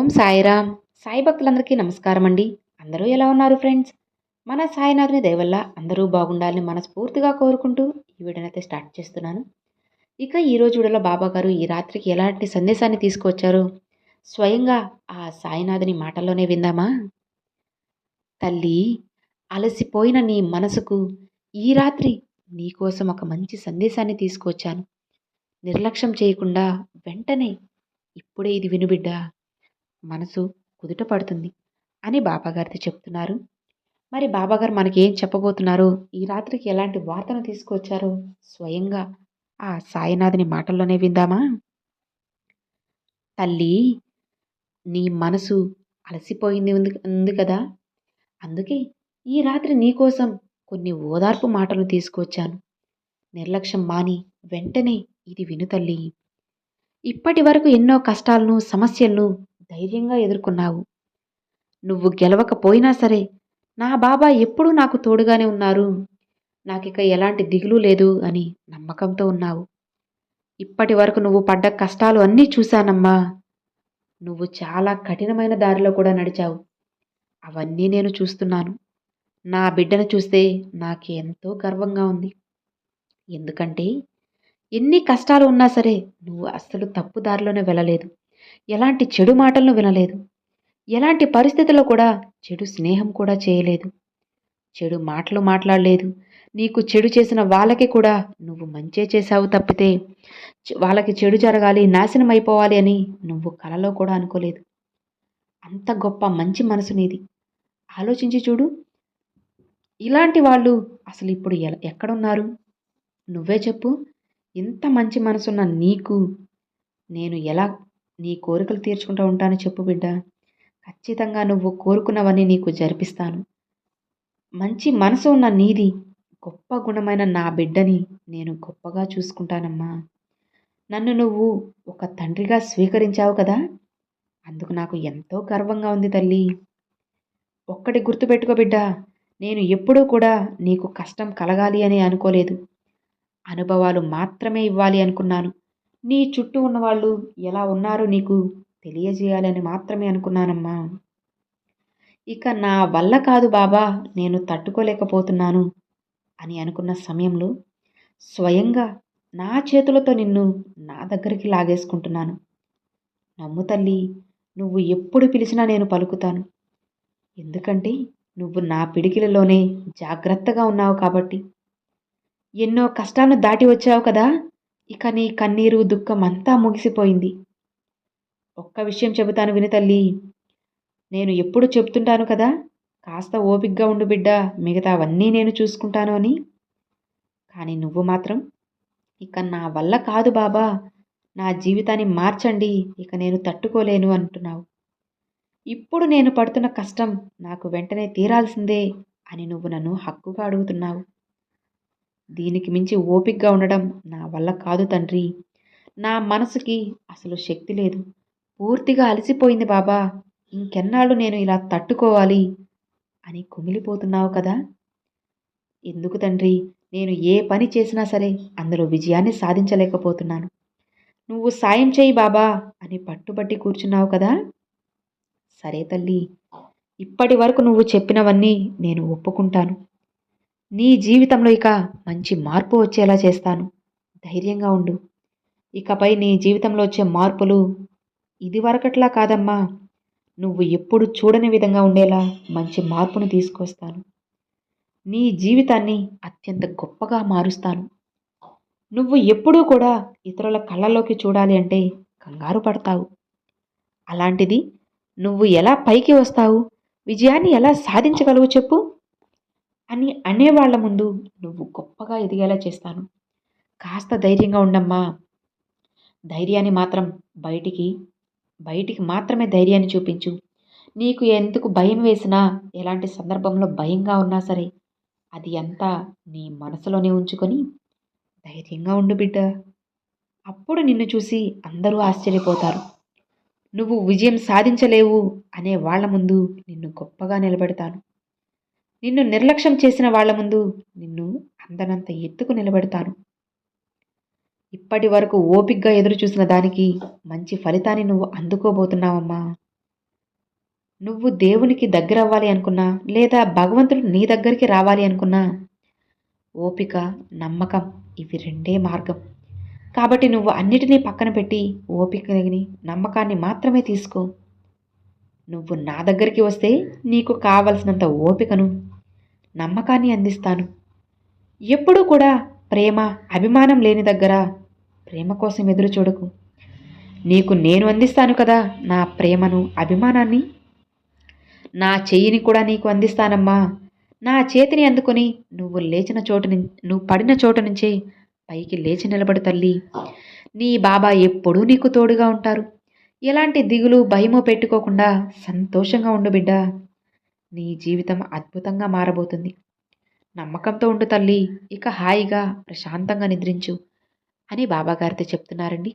ఓం సాయిరామ్. సాయి భక్తులందరికీ నమస్కారం అండి. అందరూ ఎలా ఉన్నారు ఫ్రెండ్స్? మన సాయినాథుని దయవల్ల అందరూ బాగుండాలని మనస్ఫూర్తిగా కోరుకుంటూ ఈ వీడియోనైతే స్టార్ట్ చేస్తున్నాను. ఇక ఈరోజు వీడియోలో బాబా గారు ఈ రాత్రికి ఎలాంటి సందేశాన్ని తీసుకొచ్చారు స్వయంగా ఆ సాయినాథుని మాటల్లోనే విందామా? తల్లి అలసిపోయిన నీ మనసుకు ఈ రాత్రి నీకోసం ఒక మంచి సందేశాన్ని తీసుకువచ్చాను. నిర్లక్ష్యం చేయకుండా వెంటనే ఇప్పుడే ఇది వినుబిడ్డా మనసు కుదుట పడుతుంది అని బాబాగారితో చెప్తున్నారు. మరి బాబాగారు మనకేం చెప్పబోతున్నారు? ఈ రాత్రికి ఎలాంటి వార్తను తీసుకొచ్చారో? స్వయంగా ఆ సాయినాథుని మాటల్లోనే విందామా? తల్లి నీ మనసు అలసిపోయింది ఉంది ఉంది కదా? అందుకే ఈ రాత్రి నీకోసం కొన్ని ఓదార్పు మాటలు తీసుకొచ్చాను. నిర్లక్ష్యం మాని వెంటనే ఇది విను తల్లి. ఇప్పటి వరకు ఎన్నో కష్టాలను సమస్యలను ధైర్యంగా ఎదుర్కొన్నావు. నువ్వు గెలవకపోయినా సరే నా బాబా ఎప్పుడూ నాకు తోడుగానే ఉన్నారు. నాకిక ఎలాంటి దిగులు లేదు అని నమ్మకంతో ఉన్నావు. ఇప్పటి వరకు నువ్వు పడ్డ కష్టాలు అన్నీ చూశానమ్మా. నువ్వు చాలా కఠినమైన దారిలో కూడా నడిచావు. అవన్నీ నేను చూస్తున్నాను. నా బిడ్డను చూస్తే నాకు ఎంతో గర్వంగా ఉంది. ఎందుకంటే ఎన్ని కష్టాలు ఉన్నా సరే నువ్వు అస్సలు తప్పు దారిలోనే వెళ్ళలేదు. ఎలాంటి చెడు మాటలను వినలేదు. ఎలాంటి పరిస్థితుల్లో కూడా చెడు స్నేహం కూడా చేయలేదు. చెడు మాటలు మాట్లాడలేదు. నీకు చెడు చేసిన వాళ్ళకి కూడా నువ్వు మంచే చేశావు తప్పితే వాళ్ళకి చెడు జరగాలి నాశనం అయిపోవాలి అని నువ్వు కలలో కూడా అనుకోలేదు. అంత గొప్ప మంచి మనసు నీది. ఆలోచించి చూడు. ఇలాంటి వాళ్ళు అసలు ఇప్పుడు ఎ- ఎక్కడున్నారు? నువ్వే చెప్పు. ఇంత మంచి మనసున్న నీకు నేను ఎలా నీ కోరికలు తీర్చుకుంటూ ఉంటాను చెప్పు బిడ్డ. ఖచ్చితంగా నువ్వు కోరుకున్నవన్నీ నీకు జరిపిస్తాను. మంచి మనసు ఉన్న నీది గొప్ప గుణమైన నా బిడ్డని నేను గొప్పగా చూసుకుంటానమ్మా. నన్ను నువ్వు ఒక తండ్రిగా స్వీకరించావు కదా? అందుకు నాకు ఎంతో గర్వంగా ఉంది తల్లి. ఒక్కటి గుర్తుపెట్టుకో బిడ్డ నేను ఎప్పుడూ కూడా నీకు కష్టం కలగాలి అని అనుకోలేదు. అనుభవాలు మాత్రమే ఇవ్వాలి అనుకున్నాను. నీ చుట్టూ ఉన్నవాళ్ళు ఎలా ఉన్నారో నీకు తెలియజేయాలని మాత్రమే అనుకున్నానమ్మా. ఇక నా వల్ల కాదు బాబా నేను తట్టుకోలేకపోతున్నాను అని అనుకున్న సమయంలో స్వయంగా నా చేతులతో నిన్ను నా దగ్గరికి లాగేసుకుంటున్నాను. నమ్ము తల్లి నువ్వు ఎప్పుడు పిలిచినా నేను పలుకుతాను. ఎందుకంటే నువ్వు నా పిడికిలలోనే జాగ్రత్తగా ఉన్నావు కాబట్టి. ఎన్నో కష్టాలను దాటి వచ్చావు కదా? ఇక నీ కన్నీరు దుఃఖం అంతా ముగిసిపోయింది. ఒక్క విషయం చెబుతాను విను తల్లి. నేను ఎప్పుడు చెప్తుంటాను కదా కాస్త ఓపిగ్గా ఉండు బిడ్డ మిగతావన్నీ నేను చూసుకుంటాను అని. కానీ నువ్వు మాత్రం ఇక నా వల్ల కాదు బాబా నా జీవితాన్ని మార్చండి ఇక నేను తట్టుకోలేను అంటున్నావు. ఇప్పుడు నేను పడుతున్న కష్టం నాకు వెంటనే తీరాల్సిందే అని నువ్వు నన్ను హక్కుగా అడుగుతున్నావు. దీనికి మించి ఓపిగ్గా ఉండడం నా వల్ల కాదు తండ్రి. నా మనసుకి అసలు శక్తి లేదు. పూర్తిగా అలసిపోయింది బాబా. ఇంకెన్నాళ్ళు నేను ఇలా తట్టుకోవాలి అని కుమిలిపోతున్నావు కదా? ఎందుకు తండ్రి? నేను ఏ పని చేసినా సరే అందులో విజయాన్ని సాధించలేకపోతున్నాను. నువ్వు సాయం చేయి బాబా అని పట్టుబట్టి కూర్చున్నావు కదా? సరే తల్లి. ఇప్పటి వరకు నువ్వు చెప్పినవన్నీ నేను ఒప్పుకుంటాను. నీ జీవితంలో ఇక మంచి మార్పు వచ్చేలా చేస్తాను. ధైర్యంగా ఉండు. ఇకపై నీ జీవితంలో వచ్చే మార్పులు ఇదివరకట్లా కాదమ్మా. నువ్వు ఎప్పుడు చూడని విధంగా ఉండేలా మంచి మార్పును తీసుకొస్తాను. నీ జీవితాన్ని అత్యంత గొప్పగా మారుస్తాను. నువ్వు ఎప్పుడూ కూడా ఇతరుల కళ్ళలోకి చూడాలి అంటే కంగారు పడతావు. అలాంటిది నువ్వు ఎలా పైకి వస్తావు? విజయాన్ని ఎలా సాధించగలవు చెప్పు. అని అనేవాళ్ళ ముందు నువ్వు గొప్పగా ఎదిగేలా చేస్తాను. కాస్త ధైర్యంగా ఉండమ్మా. ధైర్యాన్ని మాత్రం బయటికి బయటికి మాత్రమే ధైర్యాన్ని చూపించు. నీకు ఎందుకు భయం వేసినా ఎలాంటి సందర్భంలో భయంగా ఉన్నా సరే అది అంతా నీ మనసులోనే ఉంచుకొని ధైర్యంగా ఉండు బిడ్డ. అప్పుడు నిన్ను చూసి అందరూ ఆశ్చర్యపోతారు. నువ్వు విజయం సాధించలేవు అనే వాళ్ళ ముందు నిన్ను గొప్పగా నిలబెడతాను. నిన్ను నిర్లక్ష్యం చేసిన వాళ్ళ ముందు నిన్ను అందనంత ఎత్తుకు నిలబెడతాను. ఇప్పటి వరకు ఓపిగ్గా ఎదురుచూసిన దానికి మంచి ఫలితాన్ని నువ్వు అందుకోబోతున్నావమ్మా. నువ్వు దేవునికి దగ్గర అవ్వాలి అనుకున్నా లేదా భగవంతుడు నీ దగ్గరికి రావాలి అనుకున్నా ఓపిక నమ్మకం ఇవి రెండే మార్గం. కాబట్టి నువ్వు అన్నిటినీ పక్కన పెట్టి ఓపికని నమ్మకాన్ని మాత్రమే తీసుకో. నువ్వు నా దగ్గరికి వస్తే నీకు కావలసినంత ఓపికను నమ్మకాన్ని అందిస్తాను. ఎప్పుడూ కూడా ప్రేమ అభిమానం లేని దగ్గర ప్రేమ కోసం ఎదురు చూడకు. నీకు నేను అందిస్తాను కదా నా ప్రేమను అభిమానాన్ని? నా చెయ్యిని కూడా నీకు అందిస్తానమ్మా. నా చేతిని అందుకొని నువ్వు లేచిన చోటు నువ్వు పడిన చోటు నుంచే పైకి లేచి నిలబడు తల్లి. నీ బాబా ఎప్పుడూ నీకు తోడుగా ఉంటారు. ఎలాంటి దిగులు భయమో పెట్టుకోకుండా సంతోషంగా ఉండు బిడ్డ. నీ జీవితం అద్భుతంగా మారబోతుంది. నమ్మకంతో ఉండు తల్లి ఇక హాయిగా ప్రశాంతంగా నిద్రించు అని బాబాగారితో చెప్తున్నారండి.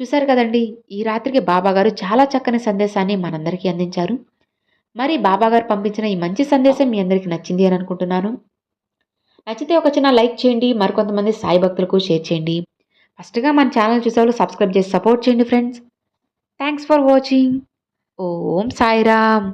చూశారు కదండి ఈ రాత్రికి బాబాగారు చాలా చక్కని సందేశాన్ని మనందరికీ అందించారు. మరి బాబాగారు పంపించిన ఈ మంచి సందేశం మీ అందరికీ నచ్చింది అని అనుకుంటున్నాను. నచ్చితే ఒక చిన్న లైక్ చేయండి మరికొంతమంది సాయి భక్తులకు షేర్ చేయండి. ఫస్ట్గా మన ఛానల్ చూసేవాళ్ళు సబ్స్క్రైబ్ చేసి సపోర్ట్ చేయండి friends. Thanks for watching. Om Sairam.